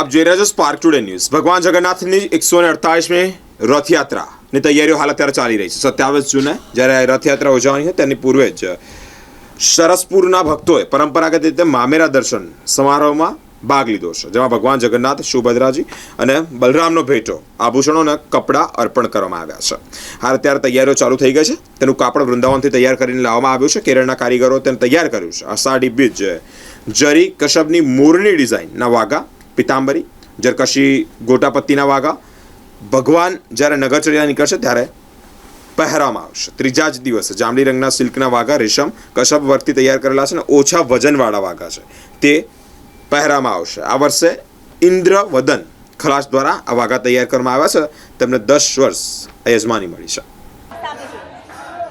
આપ જોઈ રહ્યા છો સ્પાર્ક ટુડે ન્યૂઝ ભગવાન જગન્નાથની એકસો ને અડતાલીસમી રથયાત્રાની તૈયારીઓ હાલ અત્યારે ચાલી રહી છે. સત્યાવીસ જૂને જ્યારે રથયાત્રા ઉજવવાની છે, તેની પૂર્વે જ સરસપુરના ભક્તોએ પરંપરાગત રીતે મામેરા દર્શન સમારોહમાં ભાગ લીધો છે. જેમાં ભગવાન જગન્નાથ, સુભદ્રાજી અને બલરામનો ભેટો આભૂષણોને કપડાં અર્પણ કરવામાં આવ્યા છે. હાલ અત્યારે તૈયારીઓ ચાલુ થઈ ગઈ છે. તેનું કાપડ વૃંદાવનથી તૈયાર કરીને લાવવામાં આવ્યું છે. કેરળના કારીગરો તેને તૈયાર કર્યું છે. અષાઢી બીજ, જરી, કશ્યપની મોરની ડિઝાઇનના વાઘા પિતાંબરી, જરકશી ગોટાપત્તીના વાઘા. ભગવાન જ્યારે નગરચર્યા નીકળશે ત્યારે પહેરામાં આવશે. ત્રીજા જ દિવસે જાંબલી રંગના સિલ્કના વાઘા, રેશમ કશબ વર્કથી તૈયાર કરેલા છે અને ઓછા વજનવાળા વાઘા છે. તે પહેરામાં આવશે. આ વર્ષે ઇન્દ્રવદન ખલાસ દ્વારા આ વાઘા તૈયાર કરવામાં આવ્યા છે. તેમને દસ વર્ષ યજમાની મળી છે સામે છે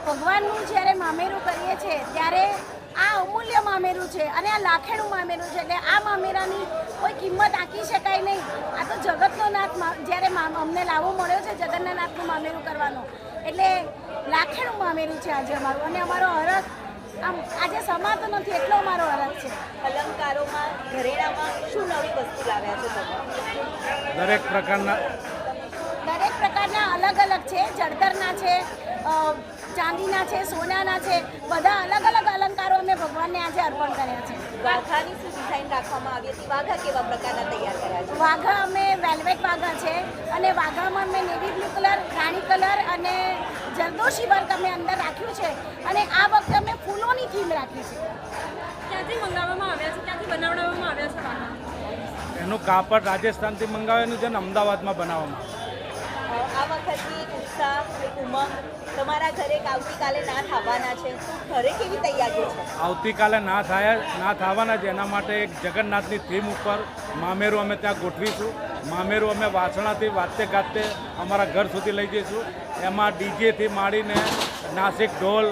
ભગવાનનું જ્યારે મામેરું કરીએ છીએ ત્યારે આ અમૂલ્ય મામેરું છે અને આ લાખેણું મામેરું છે એટલે આ મામેરાની કોઈ કિંમત આંકી શકાય નહીં. આ તો જગતનો નાથ જ્યારે મા- અમને લાવો મળ્યો છે જગન્ના નાથનું મામેરું કરવાનો. એટલે લાખેણું મામેરું છે આજે અમારું અને અમારો હરખ આમ આજે સમાતો નથી એટલો અમારો હરખ છે. અલંકારોમાં ઘરેણામાં શું નવી વસ્તુ લાવ્યા છો તમે? દરેક પ્રકારના દરેક પ્રકારના અલગ અલગ છે જળતરના છે ચાંદીના છે સોનાના છે બધા અલગ અલગ અલંકારો અમે ભગવાનને આજે અર્પણ કર્યા છે. વાઘાની શું ડિઝાઇન રાખવામાં આવી હતી? વાઘા કેવા પ્રકારના તૈયાર કર્યા છે? વાઘા અમે વેલ્વેટ વાઘા છે અને વાઘામાં અમે નેવી બ્લુ કલર રાણી કલર અને જરદોશી વર્ક અમે અંદર રાખ્યું છે અને આ વખતે અમે ફૂલોની થીમ રાખી છે. ક્યાંથી મંગાવવામાં આવ્યા છે? ક્યાંથી બનાવડાવવામાં આવ્યા છે વાઘા? એનું કાપડ રાજસ્થાનથી મંગાવેલું છે ને અમદાવાદમાં બનાવવામાં ઉત્સાહ ઉમંગ તમારા ઘરે આવતીકાલે નાથ આવવાના છે. ઘરે કેવી તૈયારીઓ છે? આવતીકાલે ના થાય ના થવાના છે એના માટે એક જગન્નાથની થીમ ઉપર મામેરું અમે ત્યાં ગોઠવીશું. મામેરું અમે વાસણાથી વાતે ગાતે અમારા ઘર સુધી લઈ જઈશું. એમાં ડીજેથી માંડીને નાસિક ઢોલ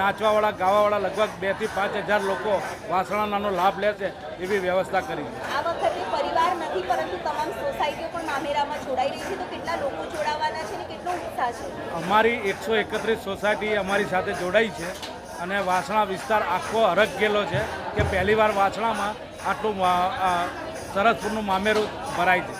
નાચવાવાળા ગાવાવાળા લગભગ બેથી પાંચ હજાર લોકો વાસણાનો લાભ લેશે એવી વ્યવસ્થા કરી. છે આ વખતે પરિવાર નથી પરંતુ તમામ સોસાયટીઓ પણ મામેરામાં જોડાઈ રહી છે. તો કેટલા લોકો જોડાવાના છે ને અમારી એકસો એકત્રીસ સોસાયટી અમારી સાથે જોડાઈ છે અને વાસણા વિસ્તાર આખો હરખ ગયેલો છે કે પહેલીવાર વાસણામાં આટલું સરસપુરનું મામેરું ભરાય છે.